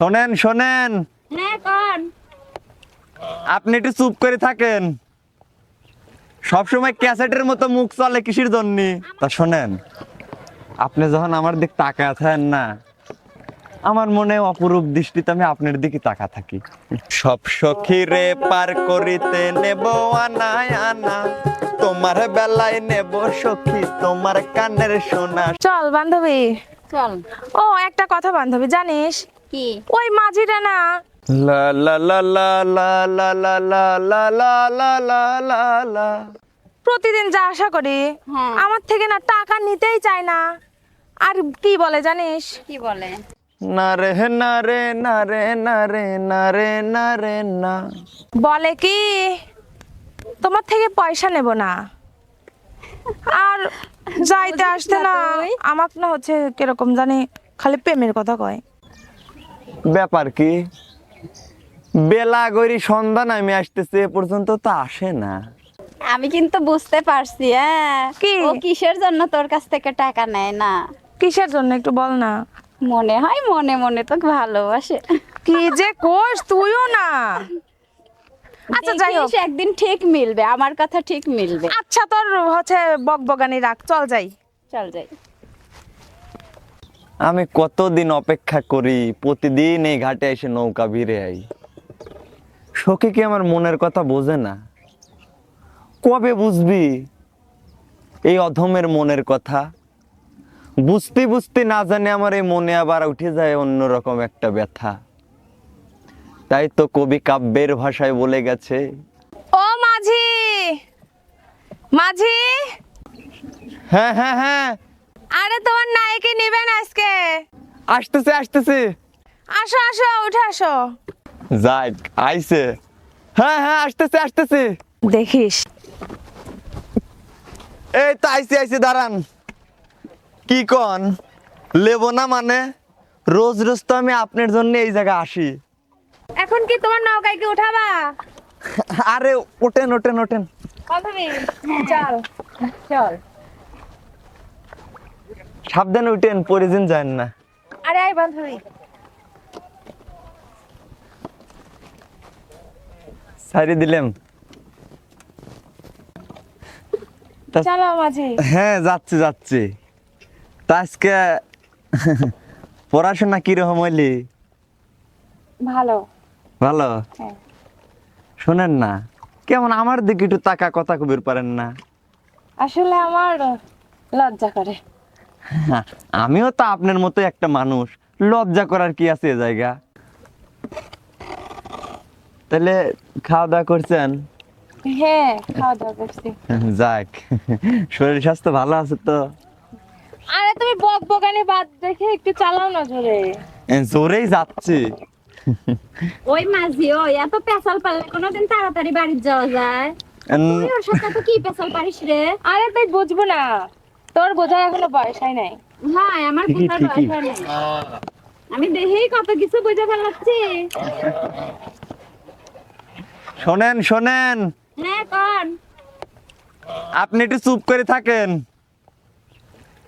শোনেন শোনেন। হ্যাঁ কন। আপনি একটু চুপ করে থাকেন। সবসময় ক্যাসেটের মতো মুখ চলে কিসের জন্য? তা শোনেন আপনি যখন আমার দিক তাকায় থাকেন না আমার মনে অপরূপ দৃষ্টিতে আমি আপনার দিকে তাকা থাকি। সব সখীরে পার করিতে নেব আনায় আনা তোমার বেলায় নেব সখী তোমার কানের সোনা। চল বান্ধবী। চল। ও একটা কথা বান্ধবী জানিস? কি ওই মাঝিটা না লা লা লা লা লা লা লা লা লা লা লা লা লা লা প্রতিদিন যা আশা করি হ্যাঁ। আমার থেকে না টাকা নিতেই চায় না আর কি বলে জানিস কি বলে না রে না রে না রে না রে না রে না রে না বলে কি তোমার থেকে পয়সা নেব না আর যাইতে আসতে না না আমাকে না হচ্ছে কীরকম জানি খালি প্রেমের কথা কয় ব্যাপার কি? বেলা গড়ি সন্ধ্যা নামে আসতেছে এ পর্যন্ত তো আসে না। আমি কিন্তু বুঝতে পারছি হ্যাঁ। কি? ও কিসের জন্য তোর কাছ থেকে টাকা নেয় না? কিসের জন্য একটু বল না। মনে হয় মনে মনে তো ভালোবাসে। কি যে কোষ তুইও না। আচ্ছা যাই হোক। দেখিস, একদিন ঠিক মিলবে আমার কথা ঠিক মিলবে। আচ্ছা তোর হচ্ছে বকবগানি রাখ চল যাই। চল যাই। আমি কতদিন অপেক্ষা করি? প্রতিদিন এই ঘাটে এসে নৌকা ভিড়ে আই। সখী কি আমার মনের কথা বোঝে না? কবে বুঝবি? এই অধমের মনের কথা। বুঝতে বুঝতে না জানে আমার এই মনে আবার উঠে যায় অন্যরকম একটা ব্যথা। তাই তো কবি কাব্যের ভাষায় বলে গেছে ও মাঝি! মাঝি! হ্যাঁ হ্যাঁ হ্যাঁ। আরে তোমার নায়কে নিবেন আজকে। আসতেছে আসতেছে। আসো আসো উঠে আসো। যাক আইছে। হ্যাঁ হ্যাঁ আসতেছে আসতেছে। দেখিস। এই তো আইসি আইসি দাঁড়ান। কি কন? লেবো না মানে? রোজ রোজ তো আমি আপনার জন্য এই জায়গায় আসি। এখন কি তোমার নৌকায় কি উঠাবা? আরে ওঠেন ওঠেন ওঠেন। চল চল। সাবধানে উঠেন পরিদিন যায় না। আরে আই বান্ধবী। সারি দিলাম। চলো মাঝি। হ্যাঁ যাচ্ছি যাচ্ছি। তা আজকে পড়াশোনা কীরকম হইলি? ভালো। ভালো? হ্যাঁ। শোনেন না কেমন আমার দিকে একটু তাকা কথা কবির পারেন না। আসলে আমার লজ্জা করে। আমিও তো আপনার মতো একটা মানুষ। লজ্জা করার কি আছে জায়গা? তাহলে খাওয়া দাওয়া করছেন? হ্যাঁ খাওয়া দাওয়া করছি। যাক শরীর স্বাস্থ্য ভালো আছে তো? আরে তুমি বক বকানি বাদ দেখে একটু চালাও না জোরে। জোরেই যাচ্ছি। ওই মাঝি ওই এত পেছাল পারলে কোনোদিন তাড়াতাড়ি বাড়ি যাওয়া যায়? তুই ওর সাথে তো কি পেছাল পারিস রে? আরে তুই বুঝব না। তোর বোঝার এখনও বয়স হয় নাই। হ্যাঁ আমার বোঝার ঠিকই। দরকার নেই। আমি দেখেই কত কিছু বুঝে ফেলাচ্ছি। শোনেন শোনেন। হ্যাঁ কন। আপনি একটু চুপ করে থাকেন।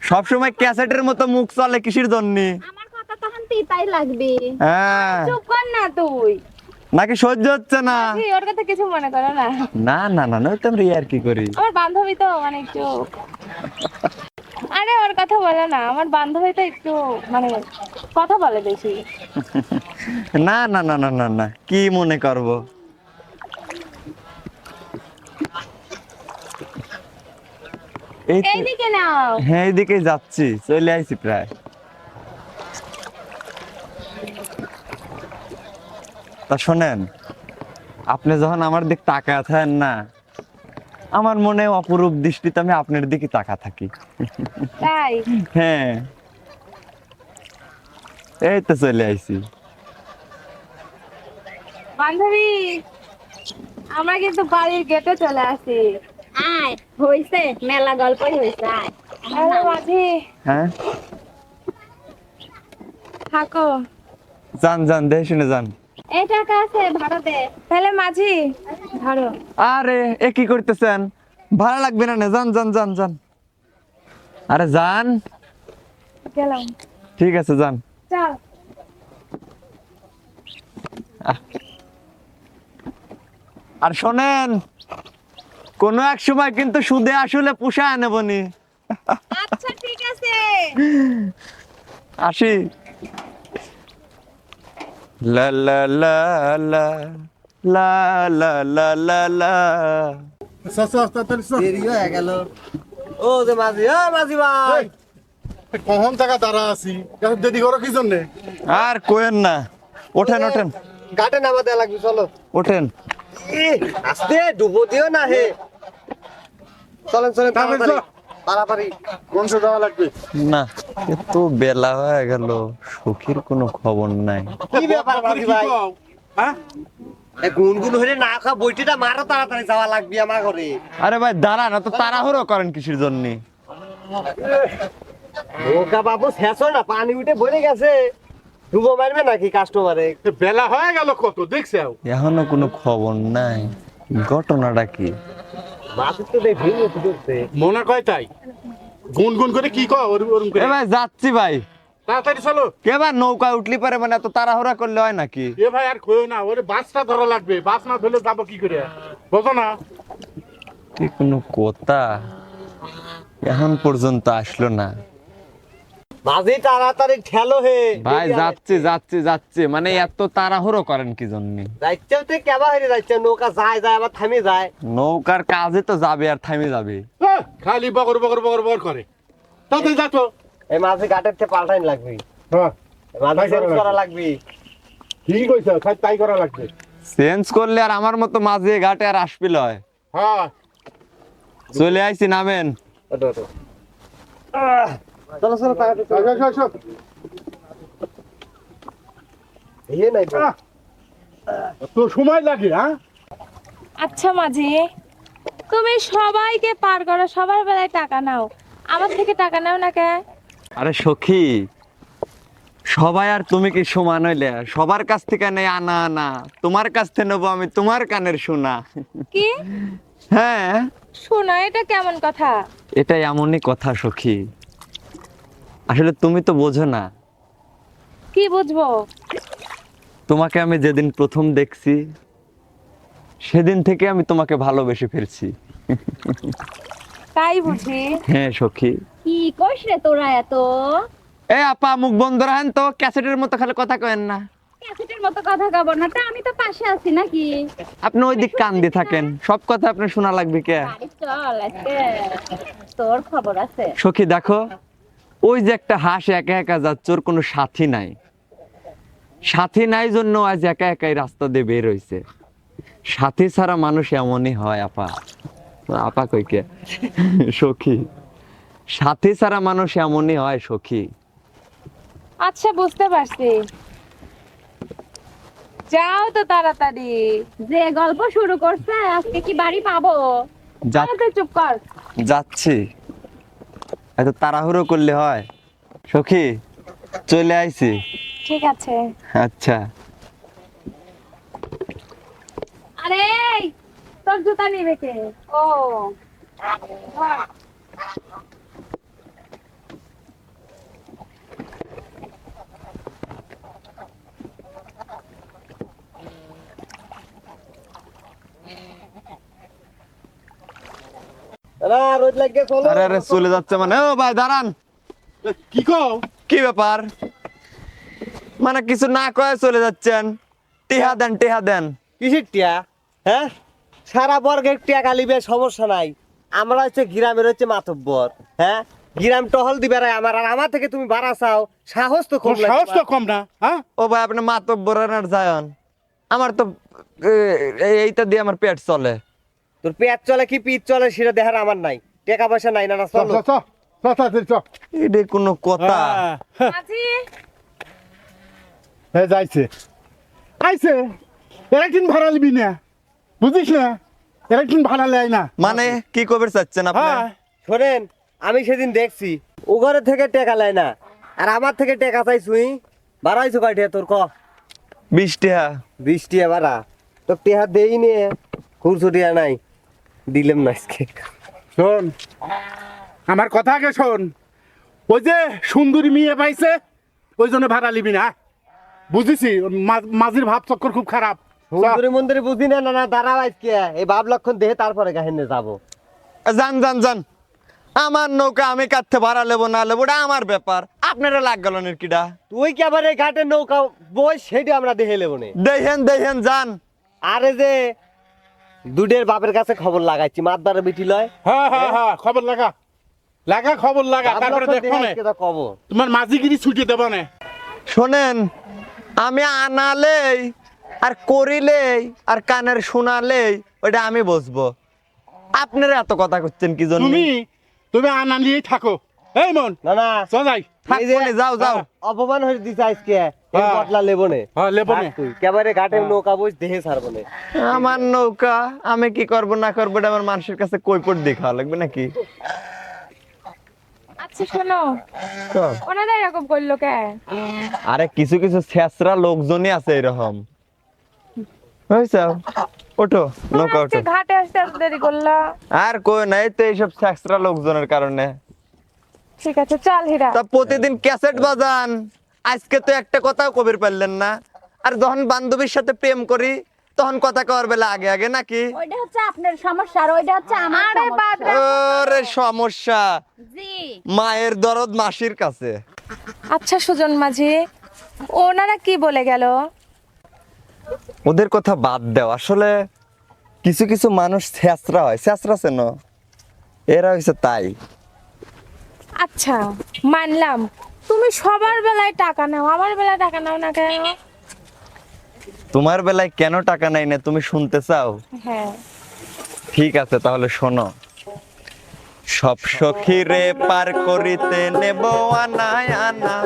সবসময় ক্যাসেটের মতো মুখ চলে কিসের জন্য। আমার কথা তখন তিতাই লাগবে। হ্যাঁ। চুপ কর না তুই। নাকি সহ্য হচ্ছে না? ওর কথা কিছু মনে করো না। না না না না তো আমরা আর কি করি? আমার বান্ধবী তো মানে একটু আরে ওর কথা বলে না আমার বান্ধবী তো একটু মানে কথা বলে বেশি। না না না না না না কি মনে করব? এইদিকে নাও। হ্যাঁ এইদিকে যাচ্ছি চলে আইছি প্রায়। তা শোনেন আপনি যখন আমার দিক তাকায় থাকেন না আমার মনে অপরূপ দৃষ্টিতে আমি আপনার দিকে তাকা থাকি। তাই? হ্যাঁ। এই তো চলে আইছি। বান্ধবী আমরা কিন্তু বাড়ির গেটে চলে আসি। আয়। হইছে মেলা গল্পই হইছে আয়। আরে মাঝি হ্যাঁ? থাকো। যান যান দেখে শুনে যান। তাহলে মাঝি আরে এ কি করতেছেন? লাগবে না জান জান জান জান আরে জান গেলাম। ঠিক আছে জান চল আর শোনেন কোন এক সময় কিন্তু সুদে আসলে পুষা নেবনি আচ্ছা ঠিক আছে। আসি। লা লা লা লা লা লা লা লা লা দেরি হয়ে গেল। ও যে মাঝি ও মাঝি ভাই। কখন টাকা দাঁড়া আছি? দেরি করো কি জন্যে? আর কোয়েন না। ওঠেন ওঠেন। ঘাটে নামা দেয়া লাগবে চলো। ওঠেন। এ, আস্তে ডুবো দিও না হে। চলেন চলেন তাড়াতাড়ি। তাড়াতাড়ি। যাওয়া লাগবে। না এত বেলা হয়ে গেল সখীর কোনো খবর নাই। কি ব্যাপার ভাই? হ্যাঁ? গুনগুন হলে না খা বইটিটা মারো তাড়াতাড়ি যাওয়া লাগবে আমার ঘরে। আরে ভাই দাঁড়ান তো তাড়াহুড়ো করেন কিসের জন্য? নৌকা বাবু শেষ হয় না পানি উঠে বলে গেছে। ডুবো মারবে নাকি কাস্টমারে বেলা হয়ে গেল কত দেখছে এখনও কোনো খবর নাই। ঘটনাটা কি? মনে কয় তাই? গুন গুন করে কি কয়? ভাই যাচ্ছি ভাই। তাড়াতাড়ি চলো। নৌকায় উঠলি পারে মানে এত তাড়াহুড়া করলে হয় নাকি? এ ভাই আর কইও না ওরে বাসটা ধরা লাগবে। বাস না ধরলে যাব কি করে? বোঝো না। কি কোনো কথা? এখন পর্যন্ত আসলো না। মাঝি তাড়াতাড়ি ঠেলো হে। ভাই যাচ্ছি যাচ্ছি যাচ্ছি। মানে এত তাড়াহুড়ো করেন কি জন্য? যাইতেও তো কেবা হয়ে যাচ্ছে নৌকা যায় যায় আবার থামে যায়। নৌকার কাজে তো যাবে আর থামে যাবে। এ, খালি বগর বগর বগর বগর করে। তাড়াতাড়ি যাচ্ছ। এই মাঝে ঘাটের থেকে পাল্টাইন লাগবে। হ্যাঁ। মাঝে চেঞ্জ করা লাগবে। ঠিক কইছ খালি তাই করা লাগবে। চেঞ্জ করলে আর আমার মতো মাঝে ঘাটে আর আসবিল হয়। হ্যাঁ। চলে আইছি নামেন। ওটো ওটো চলো চলো। ইয়ে নাই তো। সময় লাগে হ্যাঁ? আচ্ছা মাঝি। তুমি সবাইকে পার করো সবার বেলায় টাকা নাও। আমার থেকে টাকা নাও না কে? আরে সখী সবাই আর তুমি কি সমান হইলে? সবার কাছ থেকে নেই আনা আনা। তোমার কাছ থেকে নেব আমি তোমার কানের শোনা কি? হ্যাঁ? শোনো এটা কেমন কথা? এটা এমনই কথা সখী। আসলে তুমি তো বোঝো না। কি বুঝব? তোমাকে আমি যেদিন প্রথম দেখছি সেদিন থেকে আমি তোমাকে ভালোবেসে ফেলছি তাই বুঝি? হ্যাঁ সখী। কি কইস রে তোরা এত? এ আপা মুখ বন্ধ রাখেন তো ক্যাসেটের মতো খালি কথা কেন না। ক্যাসেটের মতো কথা কব না তা আমি তো পাশে আছি নাকি? আপনি ওই দিক কান দিয়ে থাকেন সব কথা আপনি শোনা লাগবে কে? চল আজকে তোর খবর আছে। সখী দেখো ওই যে একটা হাঁস একা একা যাচ্ছে ওর কোনো সাথী নাই। সাথী নাই জন্য আজ একা একাই রাস্তা দিয়ে বের হইছে। সাথী ছাড়া মানুষ এমনই হয় আপা। আপা কইকে সখী। সাথী ছাড়া মানুষ এমনই হয় সখী। আচ্ছা বুঝতে পারছি। যাও তো তাড়াতাড়ি। যে গল্প শুরু করছে আজকে কি বাড়ি পাবো? যা তাড়াতাড়ি চুপ কর। যাচ্ছি। এত তাড়াহুড়ো করলে হয়। সখি চলে আইছি। ঠিক আছে। আচ্ছা। আরে তোর জুতা নিবে কে? ও। আরে আরে চলে যাচ্ছে মানে। ও ভাই দাঁড়ান। কি কও? কি ব্যাপার? মানে কিছু না কয়ে চলে যাচ্ছেন। টিহা দেন টিহা দেন। কিসের টিয়া হ্যাঁ? সারা বর্গের টিয়া গালিবে সমস্যা নাই। আমরা হচ্ছে গ্রামের হচ্ছে মাতব্বর। হ্যাঁ? গ্রাম টহল দিবে রে আমার। আর আমার থেকে তুমি ভাড়া চাও। সাহস তো খুব সাহস তো কম না হ্যাঁ? ও ভাই আপনি মাতব্বরানার যায়ন। আমার তো এইটা দিয়ে আমার পেট চলে। তোর পেট চলে কি পিঠ চলে সেটা দেখার আমার নাই। টাকা পয়সা নাই না না চ চলো এটা কোনো কথা। হ্যাঁ, মাঝি। হ্যাঁ যাইছে। আইছে। এর একদিন ভাড়া নিবি না। বুঝিস না? এর একদিন ভাড়া নেয় না। মানে কি কবে চাচ্ছেন আপনি? হ্যাঁ। শোনেন আমি সেদিন দেখছি ও ঘরে থেকে টেকা লেয় না। আর আমার থেকে টেকা চাইছুই বাড়াইছো কয়টা তোর ক? বিশ টিহা বিশ টিয়া বাড়া। তো টেহা দেই নিয়ে খুরসো টিয়া নাই। দিলাম না আজকে। শোন আমার কথা আগে শোন। ওই যে সুন্দরী মেয়ে পাইছে ওই জন্য ভাড়া নিবি না বুঝেছি মাঝির ভাব চক্কর খুব খারাপ। হুজুরি মন্দিরে বুঝি না না দাঁড়াও আজকে। এই বাপ লক্ষণ দেহে তারপরে কাহিনী যাব। যান যান যান আমার নৌকা আমি কাটতে ভাড়া লেবো না লেবো ওটা আমার ব্যাপার। আপনারা লাগ গেল কিডা তুই কি আবার এই ঘাটে নৌকা বই সেটা আমরা দেখে নেব নে। দেখেন দেখেন যান আরে যে দুডের বাপের কাছে খবর লাগাইছি মাতদারে বিটি লয়। হ্যাঁ হ্যাঁ হ্যাঁ? খবর লাগা। লাগা খবর লাগা তারপরে দেখো না। তোমার মাঝিগিরি ছুটি দেবো না। শোনেন আমি আনালেই আর করিলেই আর কানের শোনালেই ওটা আমি বসবো। আপনারা এত কথা করছেন কি জন্য? তুমি তুমি আনালিয়ে থাকো। এই মন না না। চ যাই। যাও যাও। অপমান হয়ে দিছে আজকে। এই হ্যাঁ। লেবো নে। হ্যাঁ লেবো নে। কেবারে ঘাটে নৌকা বই দেহে ছাড়বো নে। আমার নৌকা আমি কি করব না করব এটা আমার মানুষের কাছে কৈপট দেখা লাগবে নাকি? আচ্ছা শোনো। ওনারা এরকম করল কে? আরে কিছু কিছু ছেঁচড়া লোকজনই আছে এরকম। হয়েছে ওঠো নৌকা ওঠো। ঘাটে আসতে এত দেরি করলা? আর কই নাই তো এইসব ছেঁচড়া লোকজনের কারণে। ঠিক আছে চল হীরা। তা প্রতিদিন ক্যাসেট বাজান। আজকে তো একটা কথাও কবির পারলেন না। আর যখন বান্ধবীর সাথে প্রেম করি তখন কথা কওয়ার বেলা আগে আগে নাকি? ওইটা হচ্ছে আপনার সমস্যা আর ওইটা হচ্ছে আমার আরে বাদ সমস্যা। দাও। ওরে সমস্যা। জি। মায়ের দরদ মাসির কাছে। আচ্ছা সুজন মাঝি ওনারা কি বলে গেল? ওদের কথা বাদ দাও। আসলে কিছু কিছু মানুষ ছেঁচড়া হয়। ছেঁচড়া চেন এরা হয়েছে তাই। আচ্ছা মানলাম। তুমি সবার বেলায় টাকা নাও আমার বেলায় টাকা নাও না কেন? তোমার বেলায় কেন টাকা নাই না তুমি শুনতে চাও? হ্যাঁ। ঠিক আছে তাহলে শোনো। সব সখীরে পার করিতে নেব আনায় আনা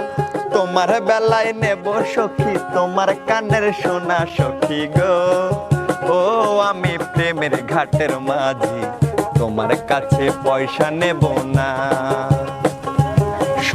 তোমার বেলায় নেব সখী তোমার কানের সোনা সখী গো। ও আমি প্রেমের ঘাটের মাঝি তোমার কাছে পয়সা নেব না।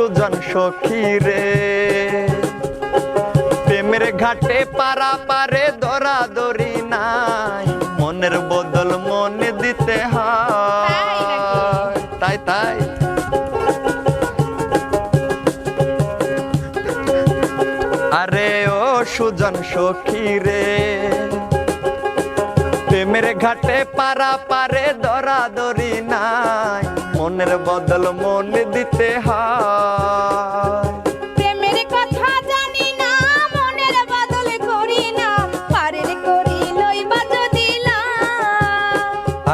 সুজন সখী রে। প্রেমের ঘাটে পারা পারে দরা দরি নাই। মনের বদল মনে দিতে হয়। তাই তাই। আরে ও সুজন সখী রে। প্রেমের ঘাটে পারা পারে দরা দরি নাই। মনের বদল মনে দিতে হয়। প্রেমের কথা জানি না মনের বদল করি না পারের করি লইবা যদি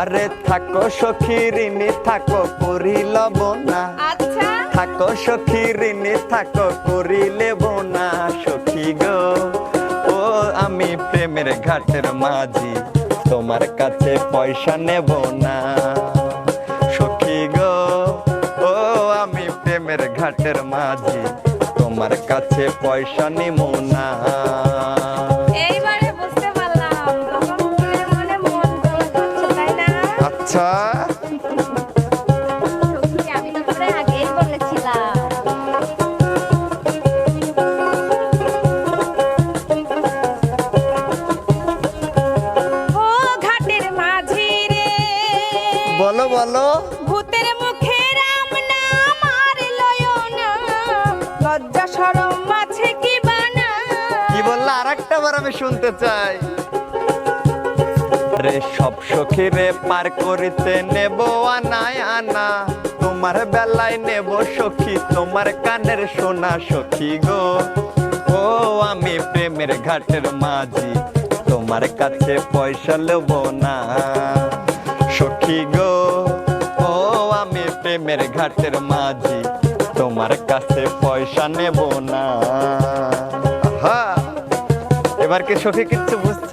আরে থাকো সখী ঋণী থাকো করি লব না। আচ্ছা। থাকো সখী ঋণী থাকো করি লেব না। সখী গো ও আমি প্রেমের ঘাটের মাঝি তোমার কাছে পয়সা নেব না। ঘাটের মাঝি তোমার কাছে পয়সা নিব না। শরম মাঝে কি বানা কি বললা? আর একটা বার আমি শুনতে চাই। রে সব সখীরে পার করিতে নেব আনায় আনা। তোমার বেলায় নেব সখী তোমার কানের সোনা সখী গো। ও আমি প্রেমের ঘাটের মাঝি তোমার কাছে পয়সা নেব না। সখী গো ও আমি প্রেমের ঘাটের মাঝি তোমার কাছে পয়সা নেব না। এবার কি সখী কিচ্ছু বুঝছ?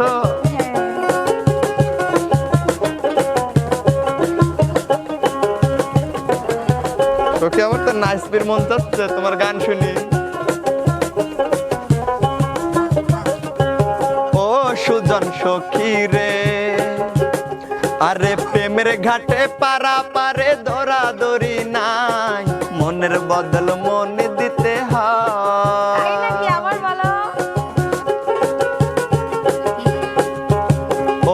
সখী, আমার তো নাচবির মন চাচ্ছে তোমার গান শুনি। ও সুজন সখী রে, আরে প্রেমের ঘাটে পারা পারে দরা দরি নাই। মনের বদল মন দিতে হয়।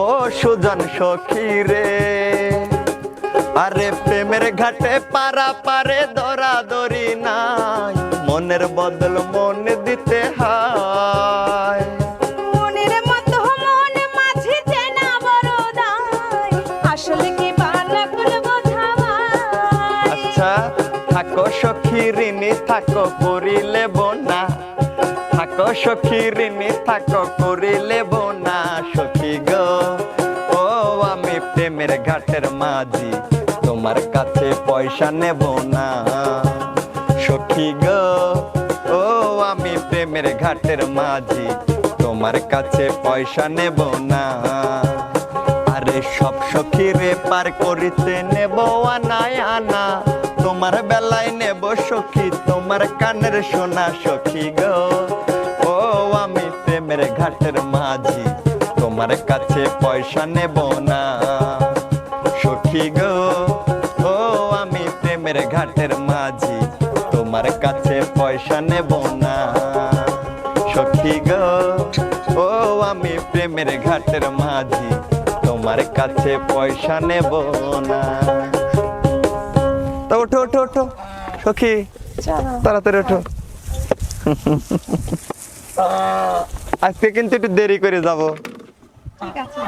ও সুজন সখী রে আরে প্রেমের ঘাটে পারা পারে দরা দরি নাই। মনের বদল মন দিতে হয়। সখী ঋণী থাকো করিলে বোনা। থাকো সখী ঋণী থাকো করিলে বোনা। সখী গো, ও আমি প্রেমের ঘাটের মাঝি, তোমার কাছে পয়সা নেব না। সখী গো, ও আমি প্রেমের ঘাটের মাঝি, তোমার কাছে পয়সা নেব না। আরে সব সখীরে পার করিতে নেব আনায় আনা, তোমার বেলায় সখী, তোমার কানের সোনা সখী গো। ও, আমি প্রেমের ঘাটের মাঝি, তোমার কাছে পয়সা নেব না। সখী গো, ও, আমি প্রেমের ঘাটের মাঝি, তোমার কাছে পয়সা নেব না। সখী গো, ও, আমি প্রেমের ঘাটের মাঝি, তোমার কাছে পয়সা নেব না। সখী তাড়াতাড়ি ওঠো। আজকে কিন্তু একটু দেরি করে যাব। ঠিক আছে।